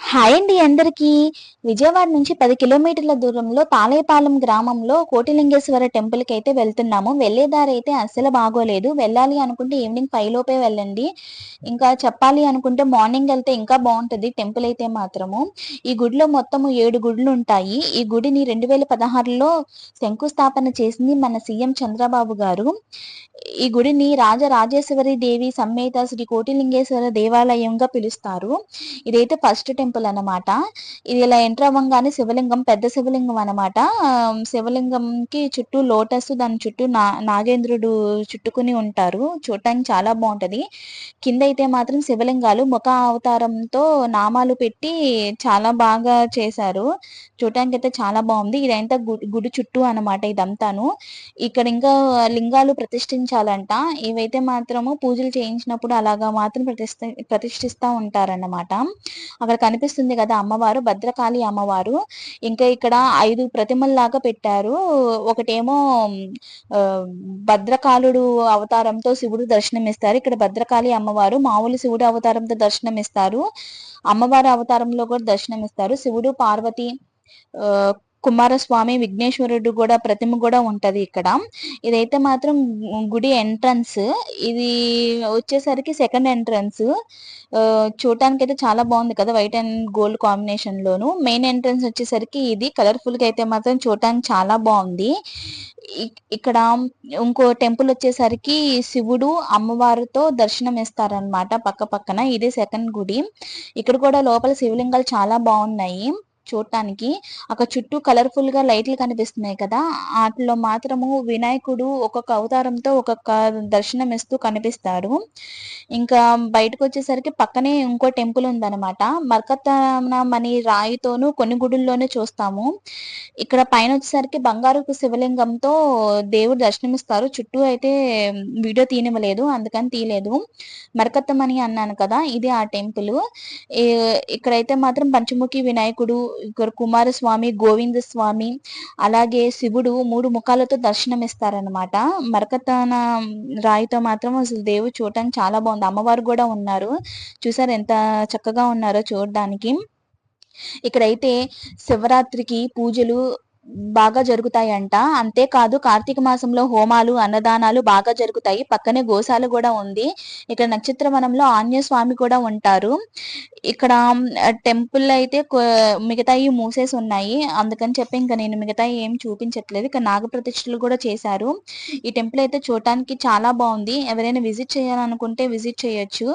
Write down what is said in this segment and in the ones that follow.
Hi అండి అందరికీ. విజయవాడ నుంచి పది కిలోమీటర్ల దూరంలో తాళేపాలెం గ్రామంలో కోటిలింగేశ్వర టెంపుల్కి అయితే వెళ్తున్నాము వెళ్ళేదారి అయితే అస్సలు బాగోలేదు. వెళ్ళాలి అనుకుంటే ఈవినింగ్ ఫైవ్ లోపే వెళ్ళండి. ఇంకా చెప్పాలి అనుకుంటే మార్నింగ్ వెళ్తే ఇంకా బాగుంటుంది. టెంపుల్ అయితే మాత్రము. ఈ గుడిలో మొత్తము ఏడు గుడులు ఉంటాయి. ఈ గుడిని రెండు వేల పదహారులో శంకుస్థాపన చేసింది మన సీఎం చంద్రబాబు గారు. ఈ గుడిని రాజరాజేశ్వరి దేవి సమేత శ్రీ కోటిలింగేశ్వర దేవాలయంగా పిలుస్తారు. ఇదైతే ఫస్ట్ టెంపుల్ అనమాట ఇది ఇలా ఎంటర్ అవ్వగానే శివలింగం పెద్ద శివలింగం అనమాట శివలింగంకి చుట్టూ లోటస్ దాని చుట్టూ నా నాగేంద్రుడు చుట్టుకుని ఉంటారు. చూడటానికి చాలా బాగుంటది. కింద అయితే మాత్రం శివలింగాలు ముఖ అవతారంతో నామాలు పెట్టి చాలా బాగా చేశారు. చూడటానికి అయితే చాలా బాగుంది. ఇదంతా గుడి చుట్టూ అనమాట ఇదంతాను. ఇక్కడ ఇంకా లింగాలు ప్రతిష్ఠించాలంట. ఇవైతే మాత్రము పూజలు చేయించినప్పుడు అలాగా మాత్రం ప్రతిష్ఠ ప్రతిష్ఠిస్తా ఉంటారన్నమాట. అక్కడ కనిపిస్తుంది కదా అమ్మవారు భద్రకాళి అమ్మవారు. ఇంకా ఇక్కడ ఐదు ప్రతిమల్లాగా పెట్టారు. ఒకటేమో భద్రకాళుడు అవతారంతో శివుడు దర్శనం ఇస్తారు ఇక్కడ భద్రకాళి అమ్మవారు మామూలు శివుడు అవతారంతో దర్శనం ఇస్తారు అమ్మవారి అవతారంలో కూడా దర్శనం ఇస్తారు శివుడు పార్వతి కుమారస్వామి విఘ్నేశ్వరుడు కూడా ప్రతిమ కూడా ఉంటది ఇక్కడ. ఇదైతే మాత్రం గుడి ఎంట్రన్స్. ఇది వచ్చేసరికి సెకండ్ ఎంట్రన్స్. చూడటానికి అయితే చాలా బాగుంది కదా వైట్ అండ్ గోల్డ్ కాంబినేషన్ లోను. మెయిన్ ఎంట్రన్స్ వచ్చేసరికి ఇది. కలర్ఫుల్గా అయితే మాత్రం చూడటానికి చాలా బాగుంది. ఇక్కడ ఇంకో టెంపుల్ వచ్చేసరికి శివుడు అమ్మవారితో దర్శనం ఇస్తారనమాట పక్క పక్కన. ఇది సెకండ్ గుడి. ఇక్కడ కూడా లోపల శివలింగాలు చాలా బాగున్నాయి. చూడటానికి. అక్కడ చుట్టూ కలర్ఫుల్గా లైట్లు కనిపిస్తున్నాయి కదా. వాటిలో మాత్రము వినాయకుడు ఒక్కొక్క అవతారంతో ఒక్కొక్క దర్శనం ఇస్తూ కనిపిస్తారు ఇంకా బయటకు వచ్చేసరికి పక్కనే ఇంకో టెంపుల్ ఉందన్నమాట. మరకత్తమని రాయితోనూ కొన్ని గుడుల్లోనే చూస్తాము. ఇక్కడ పైన వచ్చేసరికి బంగారు శివలింగంతో దేవుడు దర్శనమిస్తారు. చుట్టూ అయితే వీడియో తీనివ్వలేదు అందుకని తీయలేదు. మరకత్తమని అన్నాను కదా ఇది ఆ టెంపుల్. ఇక్కడైతే మాత్రం పంచముఖి వినాయకుడు కుమారస్వామి గోవింద స్వామి అలాగే శివుడు మూడు ముఖాలతో దర్శనం ఇస్తారనమాట మరకతన రాయితో మాత్రం అసలు దేవుడు చూడటానికి చాలా బాగుంది. అమ్మవారు కూడా ఉన్నారు. చూసారు ఎంత చక్కగా ఉన్నారో చూడడానికి. ఇక్కడైతే శివరాత్రికి పూజలు బాగా జరుగుతాయంట. అంతేకాదు కార్తీక మాసంలో హోమాలు అన్నదానాలు బాగా జరుగుతాయి. పక్కనే గోశాల కూడా ఉంది. ఇక్కడ నక్షత్ర వనంలో ఆంజనేయ స్వామి కూడా ఉంటారు. ఇక్కడ టెంపుల్ అయితే మిగతాయి మూసేసి ఉన్నాయి అందుకని చెప్పి ఇంకా నేను మిగతా ఏం చూపించట్లేదు. ఇక నాగప్రతిష్ఠలు కూడా చేశారు. ఈ టెంపుల్ అయితే చూడటానికి చాలా బాగుంది. ఎవరైనా విజిట్ చేయాలనుకుంటే విజిట్ చేయొచ్చు.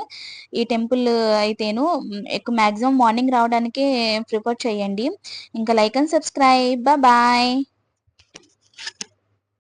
ఈ టెంపుల్ అయితేను ఎక్కువ మాక్సిమం మార్నింగ్ రావడానికి ప్రిఫర్ చేయండి. ఇంకా లైక్ అండ్ సబ్స్క్రైబ్. బాయ్.